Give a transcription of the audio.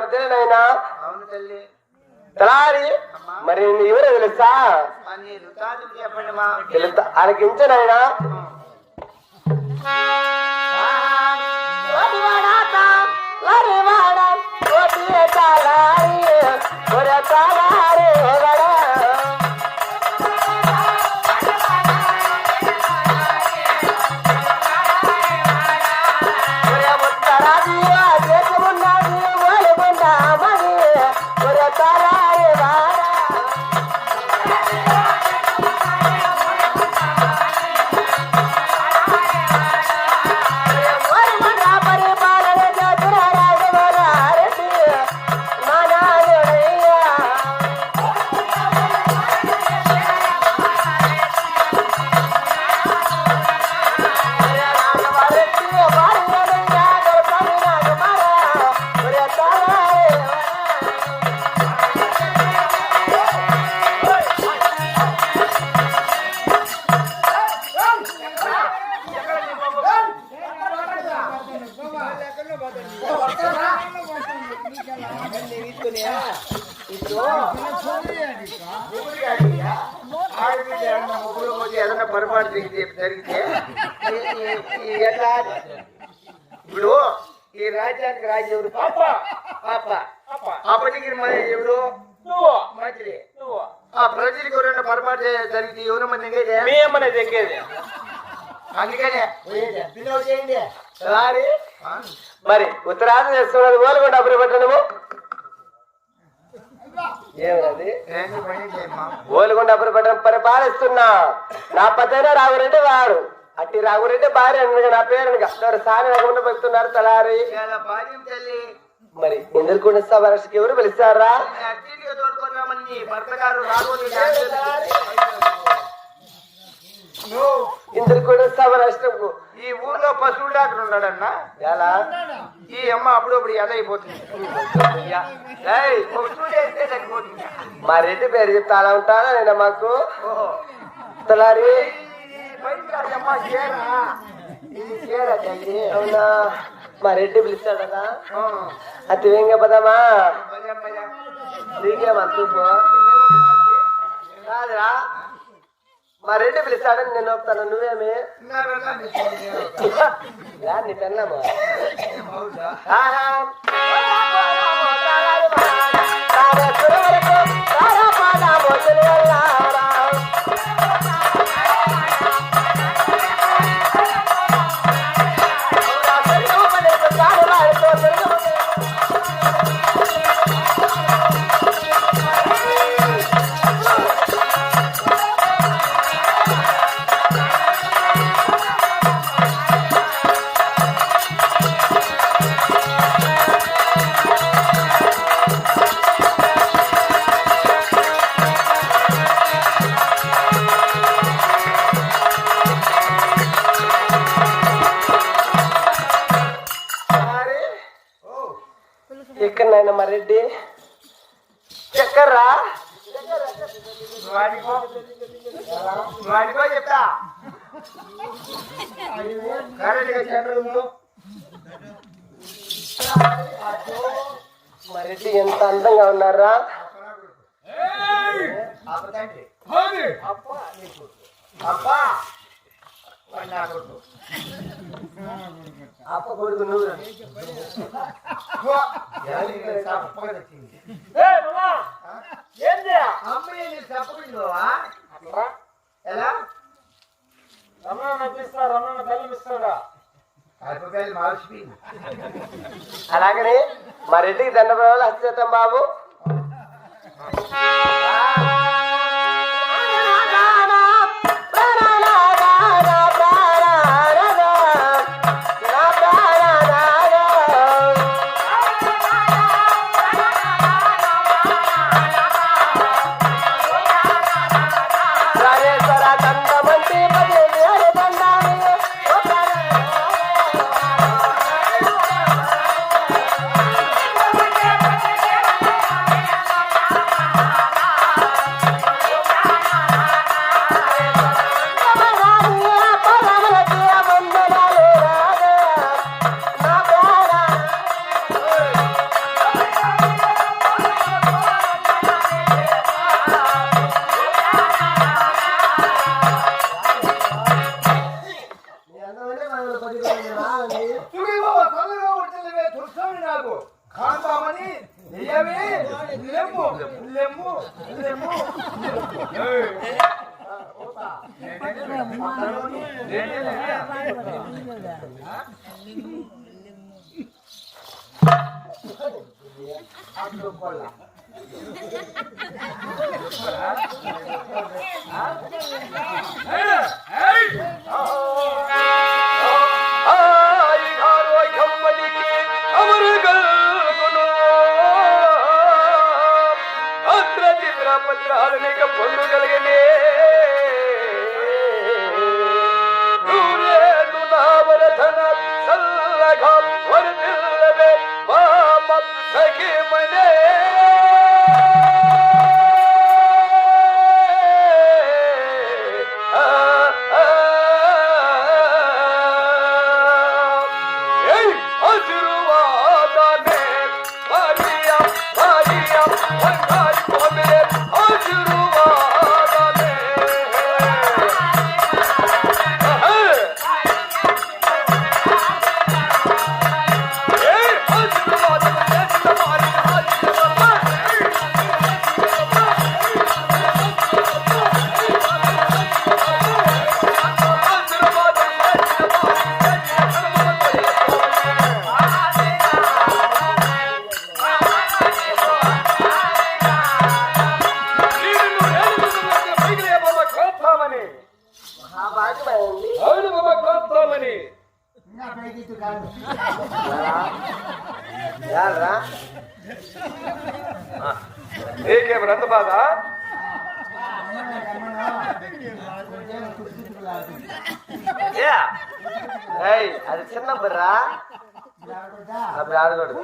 నాయనా అవును తల్లి. తలారి మరి ఎవరో తెలుసా? తెలుస్తా ఆలకించనాయనా పొరపాటు జరిగితే జరిగితే ఎట్లా ఇప్పుడు ఈ రాజ్యానికి రాజు ఎవరు? పాప. పాప. అప్పటికి ఎవరు నువ్వు. మంత్రి నువ్వు. ఆ ప్రజలకు ఎవరైనా పొరపాటు జరిగితే ఎవరు ఎంగేజ్ మేమనే దగ్గేది అందుకనే. చేయండి. మరి ఉత్తరాది అప్పుడు పట్టణము ఏమది ఏంటి పని చేయమ్మా ఓలుగొండ అప్పుడు పరిపాలిస్తున్నా నా పదైన రాగురంటే వాడు అట్టి రాగురంటే భార్య నా పేరు సాని రకముందు పెడుతున్నారు తలారి? మరి సభకి ఎవరు పిలుస్తారా ఇంద్రకుండ సభ రాష్ట్రంకు ఈ ఊర్లో పశువుల డాక్టర్ ఉన్నాడన్నా? ఎలా? ఈ అమ్మ అప్పుడప్పుడు వేస్తే తగ్గిపోతుంది మా రెడ్డి పేరు చెప్తా అలా ఉంటానా నేను మాకు? తలారి. అవునా? మా రెడ్డి పిలుస్తాడనా ఆ, అతి వెంగ పదమా భలే, భలే. నీకే మత్తు కాదురా. మా రెడ్డి పిలుస్తాడని నేను ఒప్పుతాను నువ్వేమి ఉన్నారన్నా నీ చూడు. రా నీ పెన్నమ్మా అవునా? ఆహా. నాయన మా రెడ్డి ఎక్కడ్రా నువ్వు ఆడిపో. నువ్వు ఆడిపో చెప్తా. కరెక్ట్గా సెంటర్ ఉండు. మా రెడ్డి ఎంత అందంగా ఉన్నారా? కొడుకు. అప్ప ఎలా? రమణ పిస్తా రమణ తల్లి ఇస్తాడా? అయిపోయి మార్చిపోయింది అలాగనే మా రెడ్డికి దండపడాలి హస్తేతం బాబు. Hey! Hey! పొందగలిగిన నీకే వ్రత బాధ? అది చిన్న బుర్రా? అప్పుడు ఆడకూడదు